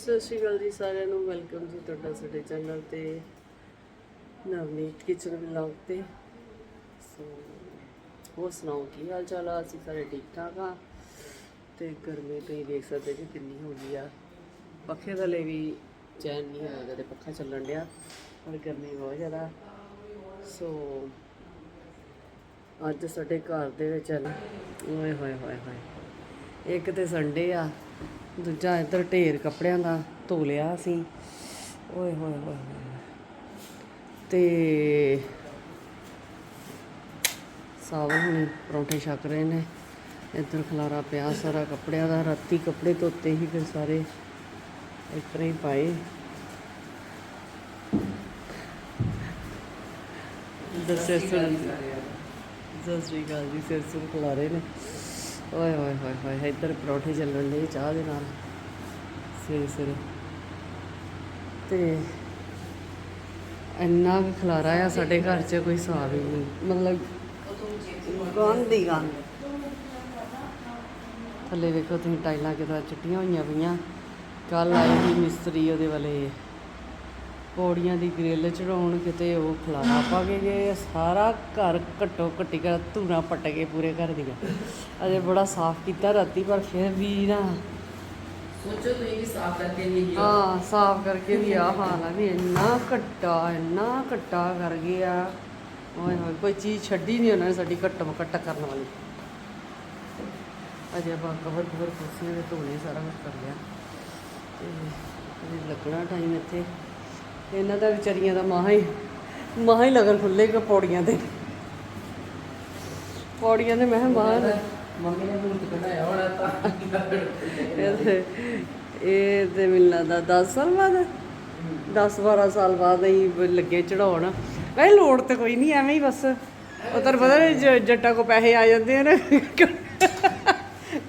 ਸਤਿ ਸ਼੍ਰੀ ਅਕਾਲ ਜੀ ਸਾਰਿਆਂ ਨੂੰ ਵੈਲਕਮ ਜੀ ਤੁਹਾਡਾ ਸਾਡੇ ਚੈਨਲ ਤੇ, ਨਵਨੀਤ ਕਿਚਨ ਵਲੌਗ ਤੇ। ਸੋ ਹੋਰ ਸੁਣਾਓ, ਕੀ ਹਾਲ ਚਾਲ ਆ? ਅਸੀਂ ਸਾਰੇ ਠੀਕ ਠਾਕ ਆ। ਤੇ ਗਰਮੀ ਤੁਸੀਂ ਦੇਖ ਸਕਦੇ ਜੀ ਕਿੰਨੀ ਹੋ ਗਈ ਆ। ਪੱਖੇ ਥੱਲੇ ਵੀ ਚੈਨ ਨਹੀਂ ਹੋਇਆ ਤੇ ਪੱਖਾ ਚੱਲਣ ਡਿਆ, ਪਰ ਗਰਮੀ ਬਹੁਤ ਜ਼ਿਆਦਾ। ਸੋ ਅੱਜ ਸਾਡੇ ਘਰ ਦੇ ਵਿੱਚ ਨਾ, ਓਏ ਹੋਏ ਹੋਏ ਹੋਏ। ਇੱਕ ਤੇ ਸੰਡੇ ਆ ਦੂਜਾ ਇੱਧਰ ਢੇਰ ਕੱਪੜਿਆਂ ਦਾ ਧੋ ਲਿਆ ਅਸੀਂ ਓਏ ਹੋਏ ਹੋਏ ਤੇ ਸਾਵਨ ਹੁਣੀ ਪਰੌਂਠੇ ਛਕ ਰਹੇ ਨੇ। ਇੱਧਰ ਖਲਾਰਾ ਪਿਆ ਸਾਰਾ ਕੱਪੜਿਆਂ ਦਾ ਰਾਤੀ ਕੱਪੜੇ ਧੋਤੇ ਹੀ ਫਿਰ ਸਾਰੇ ਇਸ ਤਰ੍ਹਾਂ ਹੀ ਪਾਏ। ਦੱਸੇ ਸੁਣ ਸਤਿ ਸ਼੍ਰੀ ਅਕਾਲ ਜੀ ਸਿਰ ਸੁਰ ਖਿਲਾਰੇ ਨੇ। ਓਏ ਹੋਏ ਹੋਏ ਹੋਏ, ਇੱਧਰ ਪਰੌਂਠੇ ਚੱਲਣ ਦੇ ਚਾਹ ਦੇ ਨਾਲ। ਸਵੇਰੇ ਸਵੇਰੇ। ਤੇ ਇੰਨਾ ਕੁ ਖਲਾਰਾ ਆ ਸਾਡੇ ਘਰ 'ਚ ਕੋਈ ਹਿਸਾਬ ਹੀ ਨਹੀਂ। ਮਤਲਬ ਗੰਦ ਗੰਦ। ਥੱਲੇ ਵੇਖੋ ਤੁਸੀਂ ਟਾਈਲਾਂ ਕਿਦਾਂ ਚਿੱਟੀਆਂ ਹੋਈਆਂ ਪਈਆਂ। ਕੱਲ ਆਏ ਸੀ ਮਿਸਤਰੀ ਉਹਦੇ ਵਾਲੇ। ਪੌੜੀਆਂ ਦੀ ਗ੍ਰਿਲ ਚੜਾਉਣ ਕਿਤੇ ਉਹ ਖਲਾਰਾ ਪਾ ਕੇ ਗਏ ਸਾਰਾ ਘਰ ਘੱਟੋ ਘੱਟੀ ਕਰ ਧੂਰਾ ਪੱਟ ਕੇ ਪੂਰੇ ਘਰ ਦੀਆਂ। ਅਜੇ ਬੜਾ ਸਾਫ਼ ਕੀਤਾ ਰਾਤੀ ਪਰ ਫਿਰ ਵੀ ਨਾ ਸੋਚੋ ਤੁਸੀਂ ਵੀ ਸਾਫ਼ ਕਰਕੇ ਨਹੀਂ ਹਾਂ ਸਾਫ਼ ਕਰਕੇ ਵੀ ਆ ਹਾਲ ਆ ਵੀ ਇੰਨਾ ਘੱਟਾ ਇੰਨਾ ਘੱਟਾ ਕਰ ਗਿਆ। ਓਏ ਹੋਏ ਕੋਈ ਚੀਜ਼ ਛੱਡੀ ਨਹੀਂ ਉਹਨਾਂ ਨੇ ਸਾਡੀ ਘੱਟ ਘੱਟ ਕਰਨ ਵਾਲੀ। ਅਜੇ ਆਪਾਂ ਕਵਰ ਕਵਰ ਕੁਰਸੀਆਂ ਦੇ ਧੋਣੇ ਸਾਰਾ ਕੁਝ ਕਰ ਲਿਆ। ਤੇ ਲੱਗਣਾ ਟਾਈਮ ਇੱਥੇ। ਇਹਨਾਂ ਦਾ ਵਿਚਾਰੀਆਂ ਦਾ ਮਾਹਾ ਹੀ ਮਾਹਾ ਹੀ ਲਗਨ ਖੁੱਲੇਗਾ ਪੌੜੀਆਂ ਤੇ। ਪੌੜੀਆਂ ਦੇ ਮੈਂ ਬਾਹਰ ਮੰਮੀ ਨੇ ਭੂਤ ਕਢਾਇਆ ਹੋਣਾ ਤਾਂ। ਇਹ ਤੇ- ਮੈਨੂੰ ਲੱਗਦਾ 10 ਸਾਲ ਬਾਅਦ 10 12 ਸਾਲ ਬਾਅਦ ਹੀ ਲੱਗੇ ਚੜਾਉਣ। ਵੈਸੇ ਲੋੜ ਤੇ ਕੋਈ ਨਹੀਂ ਐਵੇਂ ਹੀ ਬਸ। ਉਹ ਤਾਂ ਪਤਾ ਜੱਟਾਂ ਕੋ ਪੈਸੇ ਆ ਜਾਂਦੇ ਆ ਨਾ।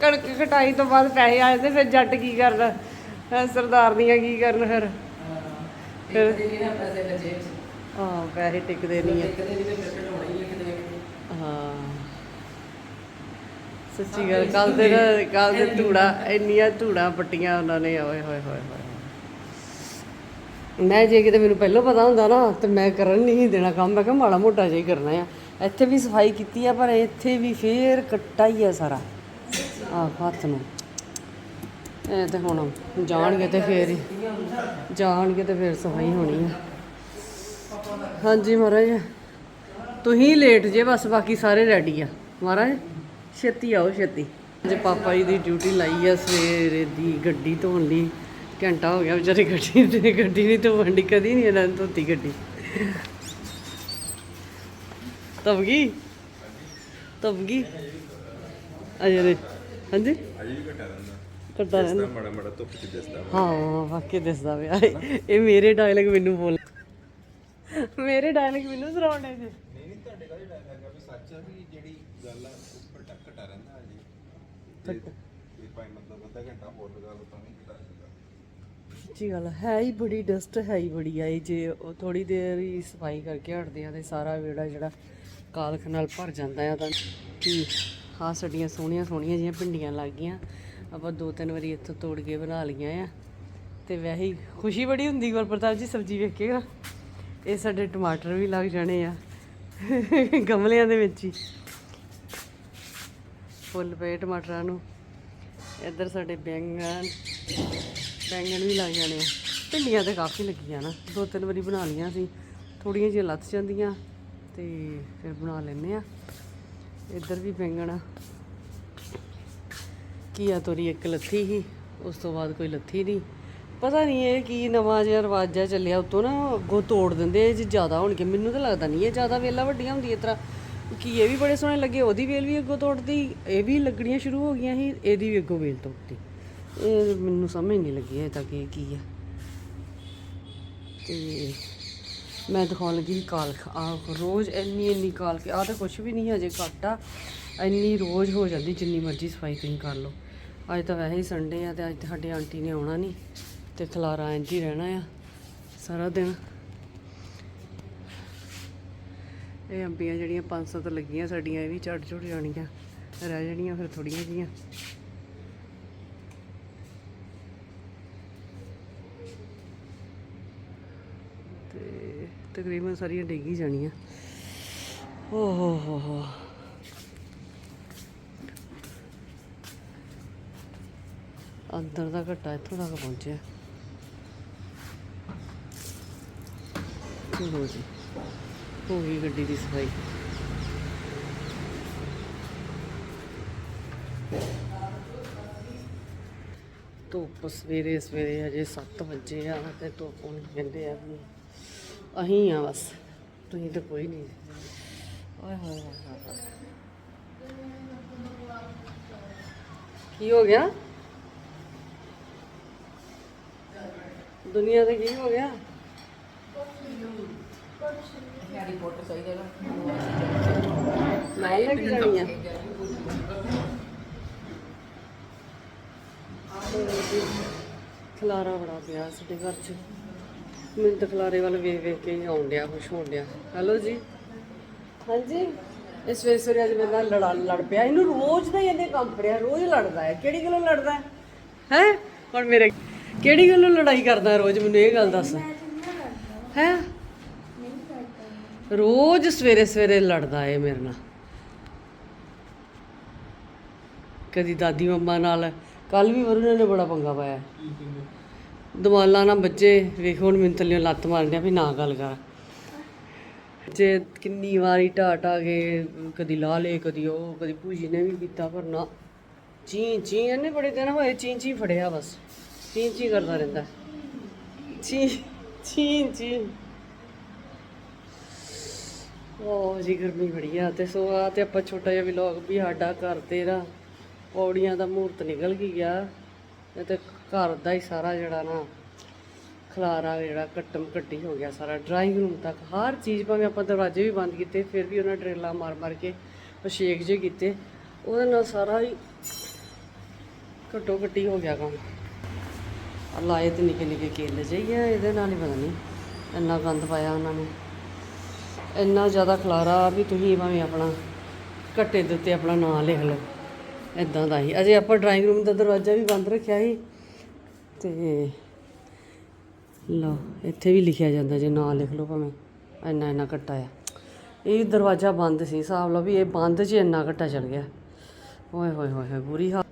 ਕਣਕ ਕਟਾਈ ਤੋਂ ਬਾਅਦ ਪੈਸੇ ਆ ਜਾਂਦੇ ਫਿਰ ਜੱਟ ਕੀ ਕਰਦਾ? ਹੈਂ, ਸਰਦਾਰਨੀਆਂ ਕੀ ਕਰਨ ਫਿਰ? ਫਿਰ? ਨਾ ਪੈਸੇ ਬਚੇ ਚ ਹਾਂ ਪੈਸੇ ਟਿਕਦੇ ਨਹੀਂ ਆ। ਹੀ ਹੈ ਕਿਤੇ ਨਾ ਕਿਤੇ। ਹਾਂ। ਸੱਚੀ ਗੱਲ ਕੱਲ ਦੇ ਨਾ ਕੱਲ ਦੇ ਧੂੜਾ ਇੰਨੀਆਂ ਧੂੜਾ ਪੱਟੀਆਂ ਉਹਨਾਂ ਨੇ ਓਏ ਹੋਏ ਹੋਏ ਹੋਏ ਮੈਂ ਜੇ ਕਿਤੇ ਮੈਨੂੰ ਪਹਿਲਾਂ ਪਤਾ ਹੁੰਦਾ ਨਾ ਤੇ ਮੈਂ ਕਰਨ ਨਹੀਂ ਦੇਣਾ ਕੰਮ। ਮੈਂ ਕਿਹਾ ਮਾੜਾ ਮੋਟਾ ਜਿਹਾ ਹੀ ਕਰਨਾ ਆ। ਇੱਥੇ ਵੀ ਸਫ਼ਾਈ ਕੀਤੀ ਆ ਪਰ ਇੱਥੇ ਵੀ ਫੇਰ ਕੱਟਾ ਹੀ ਆ ਸਾਰਾ। ਆ ਹੱਥ ਨੂੰ। ਇਹ ਤੇ ਹੁਣ ਜਾਣਗੇ ਤੇ ਫੇਰ ਹੀ। ਜਾਣਗੇ ਤੇ ਫੇਰ ਸਫ਼ਾਈ ਹੋਣੀ ਆ। ਹਾਂਜੀ ਮਹਾਰਾਜ, ਤੁਸੀਂ ਲੇਟ ਜੇ, ਬਸ ਬਾਕੀ ਸਾਰੇ ਰੈਡੀ ਆ। ਮਹਾਰਾਜ, ਛੇਤੀ ਆਓ, ਛੇਤੀ। ਅੱਜ ਪਾਪਾ ਜੀ ਦੀ ਡਿਊਟੀ ਲਾਈ ਆ ਸਵੇਰੇ ਦੀ ਗੱਡੀ ਧੋਣ ਲਈ। ਘੰਟਾ ਹੋ ਗਿਆ ਵਿਚਾਰੀ ਗੱਡੀ ਤੇ, ਗੱਡੀ ਨਹੀਂ ਧੋਣ ਦੀ ਕਦੀ ਨਹੀਂ ਇਹਨਾਂ ਨੇ ਧੋਤੀ ਗੱਡੀ। ਤਬਗੀ ਤਬਗੀ ਤਬ ਅਜੇ ਹਾਂਜੀ? ਅਜੇ ਵੀ ਘਟਾ ਰਹਿੰਦਾ ਕਰਦਾ ਰਹਿੰਦਾ। ਮੜਾ ਮੜਾ ਧੁੱਪ ਚ ਦਿਸਦਾ ਹਾਂ ਵਾਕਈ ਦਿਸਦਾ ਪਿਆ। ਇਹ ਮੇਰੇ ਡਾਇਲੌਗ ਮੈਨੂੰ ਬੋਲ ਮੇਰੇ ਡਾਇਲੌਗ ਮੈਨੂੰ ਸੁਣਾਉਣੇ ਜੀ। ਨਹੀਂ ਨਹੀਂ ਤੁਹਾਡੇ ਦਾ ਡਰ ਲੱਗਾ ਵੀ ਸੱਚ ਆ ਵੀ ਜਿਹੜੀ ਗੱਲ ਆ ਉੱਪਰ ਟੱਕ ਘਟਾ ਰਹਿੰਦਾ ਅਜੇ ਜੇ ਭਾਈ ਮਤਲਬ ਅੱਧਾ ਘੰਟਾ ਹੋਰ ਲਗਾ ਲਓ ਤਾਂ ਵੀ ਘਟਾ ਜਾਂਦਾ ਸੱਚੀ ਗੱਲ ਹੈ ਹੀ ਬੜੀ ਡਸਟ ਹੈ ਹੀ ਬੜੀ ਆਈ ਜੇ ਉਹ ਥੋੜੀ ਦੇਰ ਹੀ ਸਫ਼ਾਈ ਕਰਕੇ ਹਟਦੇ ਆ ਤੇ ਸਾਰਾ ਵਿਹੜਾ ਜਿਹੜਾ ਕਾਲਖ ਨਾਲ ਭਰ ਜਾਂਦਾ ਆ ਤਾਂ ਕੀ ਆਹ ਸਾਡੀਆਂ ਸੋਹਣੀਆਂ ਸੋਹਣੀਆਂ ਜਿਹੀਆਂ ਭਿੰਡੀਆਂ ਲੱਗ ਗਈਆਂ। ਆਪਾਂ ਦੋ ਤਿੰਨ ਵਾਰੀ ਇੱਥੋਂ ਤੋੜ ਕੇ ਬਣਾ ਲਈਆਂ ਆ। ਤੇ ਵੈਸੇ ਹੀ ਖੁਸ਼ੀ ਬੜੀ ਹੁੰਦੀ ਗੁਰਪ੍ਰਤਾਪ ਜੀ ਸਬਜ਼ੀ ਵੇਖ ਕੇ ਨਾ ਇਹ ਸਾਡੇ ਟਮਾਟਰ ਵੀ ਲੱਗ ਜਾਣੇ ਆ। ਗਮਲਿਆਂ ਦੇ ਵਿੱਚ ਹੀ। ਫੁੱਲ ਪਏ ਟਮਾਟਰਾਂ ਨੂੰ। ਇੱਧਰ ਸਾਡੇ ਬੈਂਗਣ ਬੈਂਗਣ ਵੀ ਲੱਗ ਜਾਣੇ ਆ। ਭਿੰਡੀਆਂ ਤੇ ਕਾਫੀ ਲੱਗੀਆਂ ਨਾ। ਦੋ ਤਿੰਨ ਵਾਰੀ ਬਣਾ ਲਈਆਂ ਸੀ। ਥੋੜੀਆਂ ਜਿਹੀਆਂ ਲੱਥ ਜਾਂਦੀਆਂ ਤੇ ਫਿਰ ਬਣਾ ਲੈਂਦੇ ਆ। ਇੱਧਰ ਵੀ ਬੈਂਗਣ। ਆ ਕੀਆ ਤੋਰੀ ਇੱਕ ਲੱਥੀ ਸੀ, ਉਸ ਤੋਂ ਬਾਅਦ ਕੋਈ ਲੱਥੀ ਨਹੀਂ। ਪਤਾ ਨਹੀਂ ਇਹ ਕੀ ਨਵਾਂ ਜਿਹਾ ਰਿਵਾਜ ਜਿਹਾ ਚੱਲਿਆ, ਉਤੋਂ ਨਾ ਅੱਗੋਂ ਤੋੜ ਦਿੰਦੇ ਜੇ ਜ਼ਿਆਦਾ ਹੋਣਗੇ। ਮੈਨੂੰ ਤਾਂ ਲੱਗਦਾ ਨਹੀਂ ਇਹ ਜ਼ਿਆਦਾ ਵੇਲਾਂ ਵੱਡੀਆਂ ਹੁੰਦੀਆਂ, ਇਸ ਤਰ੍ਹਾਂ। ਕੀ ਇਹ ਵੀ ਬੜੇ ਸੋਹਣੇ ਲੱਗੇ, ਉਹਦੀ ਵੇਲ ਵੀ ਅੱਗੋਂ ਤੋੜਦੀ ਇਹ ਵੀ ਲੱਗਣੀਆਂ ਸ਼ੁਰੂ ਹੋ ਗਈਆਂ ਸੀ, ਇਹਦੀ ਵੀ ਅੱਗੋਂ ਵੇਲ ਤੋੜਦੀ ਇਹ ਮੈਨੂੰ ਸਮਝ ਨਹੀਂ ਲੱਗੀ ਇਹ ਤਾਂ ਕਿ ਇਹ ਕੀ ਆ। ਤੇ ਮੈਂ ਦਿਖਾਉਣ ਲੱਗੀ ਸੀ ਕਾਲਖ। ਆ ਰੋਜ਼ ਇੰਨੀ ਇੰਨੀ ਕਾਲਖ। ਆ ਤਾਂ ਕੁਝ ਵੀ ਨਹੀਂ ਹਜੇ ਘੱਟ ਆ। ਇੰਨੀ ਰੋਜ਼ ਹੋ ਜਾਂਦੀ, ਜਿੰਨੀ ਮਰਜ਼ੀ ਸਫ਼ਾਈ ਤੁਸੀਂ ਕਰ ਲਓ। ਅੱਜ ਤਾਂ ਵੈਸੇ ਹੀ ਸੰਡੇ ਆ ਤੇ ਅੱਜ ਤੁਹਾਡੀ ਆਂਟੀ ਨੇ ਆਉਣਾ ਨਹੀਂ ਤੇ ਖਲਾਰਾ ਇੰਝ ਹੀ ਰਹਿਣਾ ਆ ਸਾਰਾ ਦਿਨ। ਇਹ ਅੰਬੀਆਂ ਜਿਹੜੀਆਂ 500 ਤੋਂ ਲੱਗੀਆਂ ਸਾਡੀਆਂ, ਇਹ ਵੀ ਝੜ ਝੁੜ ਜਾਣੀਆਂ। ਰਹਿ ਜਾਣੀਆਂ ਫਿਰ ਥੋੜੀਆਂ ਜੀਆਂ ਤਕਰੀਬਨ ਸਾਰੀਆਂ ਡਿੱਗ ਹੀ ਜਾਣੀਆਂ। ਓ ਹੋ ਹੋ ਹੋ। ਅੰਦਰ ਦਾ ਘੱਟਾ ਇੱਥੋਂ ਤੱਕ ਪਹੁੰਚਿਆ। ਚਲੋ ਜੀ, ਹੋ ਗਈ ਗੱਡੀ ਦੀ ਸਫ਼ਾਈ। ਧੁੱਪ ਸਵੇਰੇ ਸਵੇਰੇ ਅਜੇ 7 ਵਜੇ ਆ ਤੇ ਧੁੱਪ ਹੁਣ ਕਹਿੰਦੇ ਆ। ਵੀ ਅਹੀਂ ਆ ਬਸ। ਤੁਸੀਂ ਤਾਂ ਕੋਈ ਨਹੀਂ ਓਏ ਹੋਏ। ਕੀ ਹੋ ਗਿਆ? ਦੁਨੀਆ ਤੇ ਕੀ ਹੋ ਗਿਆ? ਹੈਰੀ ਪੋਟਰ ਸਹੀ ਜਗ੍ਹਾ। ਨਾਲ ਲੈ ਕੇ ਜਾਣੀ ਆ। ਖਲਾਰਾ ਬੜਾ ਪਿਆ ਸਾਡੇ ਘਰ 'ਚ। ਮੈਨੂੰ ਤਾਂ ਖਲਾਰੇ ਵੱਲ ਵੇਖ ਵੇਖ ਕੇ ਹੀ ਆਉਣ ਡਿਆ ਖੁਸ਼ ਹੋਣ ਡਿਆ। ਹੈਲੋ ਜੀ। ਹਾਂਜੀ। ਇਸ ਵੇਲੇ ਸਵੇਰੇ ਅੱਜ ਮੇਰੇ ਨਾਲ ਲੜਾ ਲੜ ਪਿਆ। ਇਹਨੂੰ ਰੋਜ਼ ਦਾ ਹੀ ਇਹਨੇ ਕੰਮ ਫੜਿਆ ਰੋਜ਼ ਲੜਦਾ ਹੈ। ਕਿਹੜੀ ਗੱਲੋਂ ਲੜਦਾ ਹੈ? ਹੈ? ਹੁਣ ਮੇਰੇ ਕਿਹੜੀ ਗੱਲੋਂ ਲੜਾਈ ਕਰਦਾ ਰੋਜ਼? ਮੈਨੂੰ ਇਹ ਗੱਲ ਦੱਸ। ਹੈ। ਰੋਜ਼ ਸਵੇਰੇ ਸਵੇਰੇ ਲੜਦਾ ਏ ਮੇਰੇ ਨਾਲ। ਕਦੀ ਦਾਦੀ ਮੰਮਾ ਨਾਲ। ਕੱਲ ਵੀ ਵਰੁਣ ਨੇ ਬੜਾ ਪੰਗਾ ਪਾਇਆ। ਦਮਾਲਾ ਨਾ ਬੱਚੇ ਵੇਖੋ, ਹੁਣ ਮੈਨੂੰ ਥੱਲੇ ਲੱਤ ਆ ਵੀ ਨਾ ਗੱਲ ਕਰ। ਜੇ ਕਿੰਨੀ ਵਾਰੀ ਢਾ ਗਏ ਕਦੀ ਲਾ ਲੇ ਕਦੀ ਉਹ, ਕਦੀ ਭੂਜੀ ਨੇ ਵੀ ਕੀਤਾ ਪਰ ਨਾ ਚੀ ਚੀ ਇਹਨੇ ਬੜੇ ਦਿਨ ਹੋਏ ਚੀ ਚੀ ਫੜਿਆ ਬਸ। ਚੀ ਚੀ ਕਰਦਾ ਰਹਿੰਦਾ। ਚੀ ਚੀ ਚੀ। ਉਹ ਜੀ, ਗਰਮੀ ਬੜੀ ਆ ਤੇ ਸੋ ਆ ਤੇ ਆਪਾਂ ਛੋਟਾ ਜਿਹਾ ਵਲੌਗ ਵੀ ਸਾਡਾ ਘਰ ਤੇਰਾ। ਪੌੜੀਆਂ ਦਾ ਮੂਰਤ ਨਿਕਲ ਗਈ ਆ। ਤੇ ਘਰ ਦਾ ਹੀ ਸਾਰਾ ਜਿਹੜਾ ਨਾ ਖਲਾਰਾ ਜਿਹੜਾ ਕੱਟਮ ਕੱਟੀ ਹੋ ਗਿਆ ਸਾਰਾ। ਡਰਾਇੰਗ ਰੂਮ ਤੱਕ ਹਰ ਚੀਜ਼ ਭਾਵੇਂ ਆਪਾਂ ਦਰਵਾਜ਼ੇ ਵੀ ਬੰਦ ਕੀਤੇ, ਫਿਰ ਵੀ ਉਹਨਾਂ ਡਰੇਲਾ ਮਾਰ ਮਾਰ ਕੇ ਛੇਕ ਜੇ ਕੀਤੇ। ਉਹਦੇ ਨਾਲ ਸਾਰਾ ਹੀ ਘੱਟੋ ਘੱਟੀ ਹੋ ਗਿਆ ਕੰਮ। ਆਹ ਲਾਏ ਤੇ ਨਿੱਕੇ ਨਿੱਕੇ ਕੇਲੇ ਜਾਈਏ ਇਹਦੇ ਨਾਲ ਹੀ ਪਤਾ ਨਹੀਂ ਇੰਨਾ ਗੰਦ ਪਾਇਆ ਉਹਨਾਂ ਨੇ। ਇੰਨਾ ਜ਼ਿਆਦਾ ਖਲਾਰਾ ਵੀ ਤੁਸੀਂ ਭਾਵੇਂ ਆਪਣਾ ਘੱਟੇ ਦੇ ਉੱਤੇ ਆਪਣਾ ਨਾਂ ਲਿਖ ਲਓ ਇਦਾਂ ਦਾ ਹੀ। ਅਜੇ ਆਪਾਂ ਡਰਾਇੰਗ ਰੂਮ ਦਾ ਦਰਵਾਜ਼ਾ ਵੀ ਬੰਦ ਰੱਖਿਆ ਸੀ। ਤੇ ਲਓ, ਇੱਥੇ ਵੀ ਲਿਖਿਆ ਜਾਂਦਾ ਜੇ ਨਾਂ ਲਿਖ ਲਓ ਭਾਵੇਂ, ਇੰਨਾ ਇੰਨਾ ਘੱਟਾ ਆ। ਇਹ ਦਰਵਾਜ਼ਾ ਬੰਦ ਸੀ, ਹਿਸਾਬ ਲਓ ਵੀ ਇਹ ਬੰਦ 'ਚ ਇੰਨਾ ਘੱਟਾ ਚਲ ਗਿਆ। ਓਏ ਹੋਏ ਹੋਏ ਹੋਏ, ਬੁਰੀ ਹਾਲ।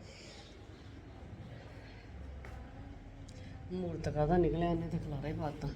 ਮੂਰਤ ਕਾਹਦਾ ਨਿਕਲਿਆ? ਇਹਨੇ ਤੇ ਖਲਾਰਾ ਹੀ ਪਾਤਾ